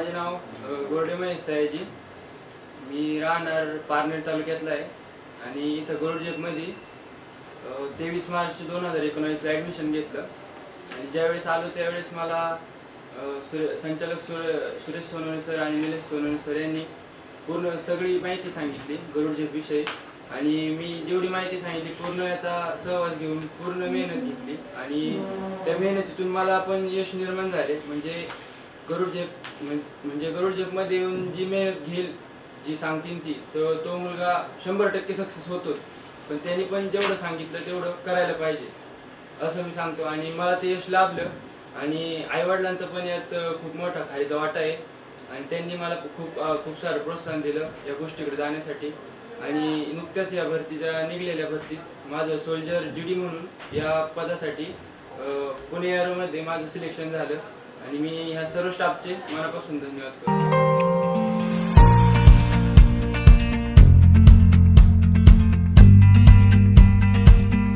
माझे नाव गोरडेमय महेश सयाजी मी राहणार पारनेर तालुक्यातला आहे. आणि इथं गोरडजेकमध्ये तेवीस मार्च दोन हजार एकोणावीसला ॲडमिशन घेतलं. आणि ज्यावेळेस आलो त्यावेळेस मला संचालक सुर सुरेश सोनवणे सर आणि निलेश सोनवणे सर यांनी पूर्ण सगळी माहिती सांगितली गरुडजेकविषयी आणि मी जेवढी माहिती सांगितली पूर्ण याचा सहवास घेऊन पूर्ण मेहनत घेतली. आणि त्या मेहनतीतून मला पण यश निर्माण झाले. म्हणजे गरुड जेप म्हणजे गरुड जेपमध्ये येऊन जी मेहनत घेईल जी सांगतील ती तर तो मुलगा शंभर टक्के सक्सेस होतोच. पण त्यांनी पण जेवढं सांगितलं तेवढं करायला पाहिजे. असं मी सांगतो. आणि मला ते यश लाभलं. आणि आईवडिलांचा पण यात खूप मोठा खारीचा वाटा आहे. आणि त्यांनी मला खूप खूप सारं प्रोत्साहन दिलं या गोष्टीकडे जाण्यासाठी. आणि नुकत्याच या भरतीच्या निघलेल्या भरतीत माझं सोल्जर जी डी म्हणून या पदासाठी पुणे एअरोमध्ये माझं सिलेक्शन झालं. आणि मी ह्या सर्व स्टाफचे मनापासून धन्यवाद करतो.